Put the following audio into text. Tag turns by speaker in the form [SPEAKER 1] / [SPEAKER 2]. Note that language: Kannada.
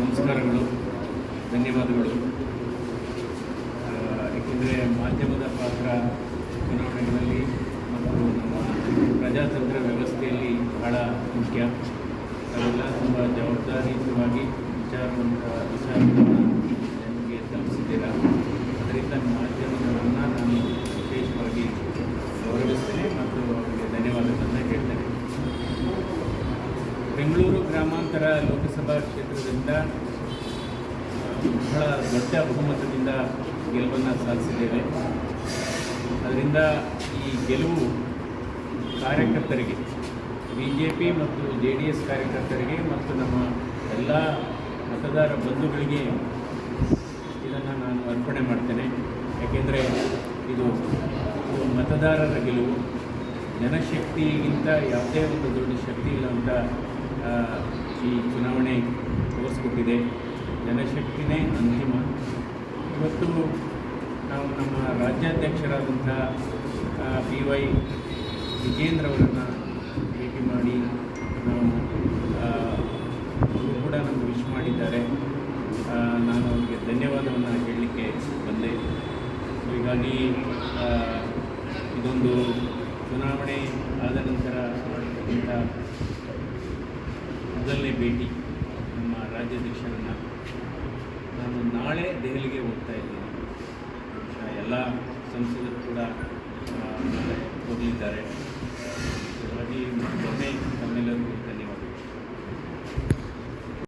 [SPEAKER 1] ನಮಸ್ಕಾರಗಳು, ಧನ್ಯವಾದಗಳು. ಏಕೆಂದರೆ ಮಾಧ್ಯಮದ ಪಾತ್ರ ಚುನಾವಣೆಗಳಲ್ಲಿ ಮತ್ತು ನಮ್ಮ ಪ್ರಜಾತಂತ್ರ ವ್ಯವಸ್ಥೆಯಲ್ಲಿ ಬಹಳ ಮುಖ್ಯ. ಅವೆಲ್ಲ ತುಂಬ ಜವಾಬ್ದಾರಿಯುತವಾಗಿ ವಿಚಾರವಂತ, ವಿಚಾರವನ್ನು ಬೆಂಗಳೂರು ಗ್ರಾಮಾಂತರ ಲೋಕಸಭಾ ಕ್ಷೇತ್ರದಿಂದ, ಬಹಳ ದೊಡ್ಡ ಬಹುಮತದಿಂದ ಗೆಲುವನ್ನು ಸಾಧಿಸಿದ್ದೇವೆ. ಅದರಿಂದ ಈ ಗೆಲುವು ಕಾರ್ಯಕರ್ತರಿಗೆ ಬಿ ಜೆ ಪಿ ಮತ್ತು ಜೆ ಡಿ ಎಸ್ ಕಾರ್ಯಕರ್ತರಿಗೆ ಮತ್ತು ನಮ್ಮ ಎಲ್ಲ ಮತದಾರ ಬಂಧುಗಳಿಗೆ ಇದನ್ನು ನಾನು ಅರ್ಪಣೆ ಮಾಡ್ತೇನೆ. ಯಾಕೆಂದರೆ ಇದು ಮತದಾರರ ಗೆಲುವು. ಜನಶಕ್ತಿಗಿಂತ ಯಾವುದೇ ಒಂದು ದೊಡ್ಡ ಶಕ್ತಿ ಇಲ್ಲ ಅಂತ ಈ ಚುನಾವಣೆ ತೋರಿಸ್ಕೊಟ್ಟಿದೆ. ಜನಶಕ್ತಿನೇ ಅಂತಿಮ. ಇವತ್ತು ನಾವು ನಮ್ಮ ರಾಜ್ಯಾಧ್ಯಕ್ಷರಾದಂಥ ಪಿ ವೈ ವಿಜೇಂದ್ರ ಅವರನ್ನು ಭೇಟಿ ಮಾಡಿ ನಾವು ಅವರು ಕೂಡ ನಮಗೆ ವಿಶ್ ಮಾಡಿದ್ದಾರೆ. ನಾನು ಅವರಿಗೆ ಧನ್ಯವಾದವನ್ನು ಹೇಳಲಿಕ್ಕೆ ಬಂದೆ. ಹೀಗಾಗಿ ಇದೊಂದು ಚುನಾವಣೆ ಆದ ನಂತರ ಮಾಡಿರ್ತಕ್ಕಂಥ ಮೊದಲನೇ ಭೇಟಿ ನಮ್ಮ ರಾಜ್ಯಾಧ್ಯಕ್ಷರನ್ನು ನಾನು ನಾಳೆ ದೆಹಲಿಗೆ ಹೋಗ್ತಾ ಇದ್ದೀನಿ. ಎಲ್ಲ ಸಂಸದರು ಕೂಡ ಹೋಗಲಿದ್ದಾರೆ.